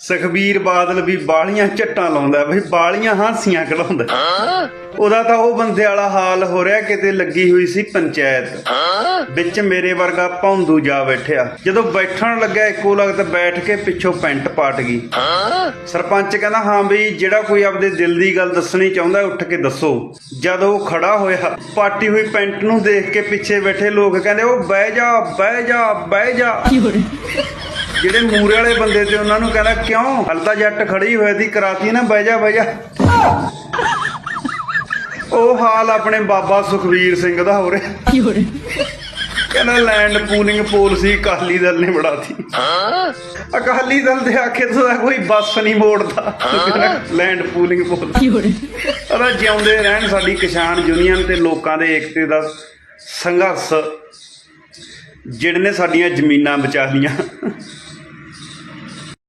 ਸੁਖਬੀਰ ਬਾਦਲ ਵੀ ਬਾਲੀਆਂ ਝੱਟਾਂ ਲਾਉਂਦਾ ਬਈ ਬਾਲੀਆਂ ਹਾਸੀਆਂ ਕਢਾਉਂਦਾ ਉਹਦਾ ਤਾਂ ਉਹ ਬੰਦੇ ਵਾਲਾ ਹਾਲ ਹੋ ਰਿਹਾ, ਕਿਤੇ ਲੱਗੀ ਹੋਈ ਸੀ ਪੰਚਾਇਤ। ਵਿੱਚ ਮੇਰੇ ਵਰਗਾ ਭੌਂਦੂ ਜਾ ਬੈਠਿਆ। ਜਦੋਂ ਬੈਠਣ ਲੱਗਾ ਇੱਕੋ ਲਗਤ ਬੈਠ ਕੇ ਪਿੱਛੋਂ ਪੈਂਟ ਪਾਟ ਗਈ। ਸਰਪੰਚ ਕਹਿੰਦਾ, ਹਾਂ ਬਈ, ਜਿਹੜਾ ਕੋਈ ਆਪਦੇ ਦਿਲ ਦੀ ਗੱਲ ਦੱਸਣੀ ਚਾਹੁੰਦਾ ਉੱਠ ਕੇ ਦੱਸੋ। ਜਦ ਉਹ ਖੜਾ ਹੋਇਆ, ਪਾਟੀ ਹੋਈ ਪੈਂਟ ਨੂੰ ਦੇਖ ਕੇ ਪਿੱਛੇ ਬੈਠੇ ਲੋਕ ਕਹਿੰਦੇ, ਉਹ ਬਹਿ ਜਾ ਬਹਿ ਜਾ ਬਹਿ ਜਾ। ਜਿਹੜੇ ਮੂਰੇ ਵਾਲੇ ਬੰਦੇ ਤੇ ਉਹਨਾਂ ਨੂੰ ਕਹਿੰਦਾ ਕਿਉਂ? ਹਲ ਤਾਂ ਜੱਟ ਖੜੀ ਹੋਈ ਦੀ ਕਰਾਤੀ ਨਾ ਬਹਿ ਜਾ ਬਹਿ ਜਾ। ਉਹ ਹਾਲ ਆਪਣੇ ਬਾਬਾ ਸੁਖਵੀਰ ਸਿੰਘ ਦਾ ਹੋ ਰਿਹਾ। ਕਹਿੰਦਾ land pooling policy Akali Dal ਨੇ ਬਣਾਤੀ। ਅਕਾਲੀ ਦਲ ਦੇ ਆਖੇ ਤੋਂ ਤਾਂ ਕੋਈ ਬੱਸ ਨਹੀਂ ਮੋੜਦਾ। ਲੈਂਡ ਪੂਲਿੰਗ ਪਾਲਿਸੀ ਅਰੇ ਜਿਉਂਦੇ ਰਹਿਣ ਸਾਡੀ ਕਿਸਾਨ ਯੂਨੀਅਨ ਤੇ ਲੋਕਾਂ ਦੇ ਏਕਤੇ ਦਾ ਸੰਘਰਸ਼ ਜਿਹੜੇ ਨੇ ਸਾਡੀਆਂ ਜ਼ਮੀਨਾਂ ਬਚਾ ਲੀਆਂ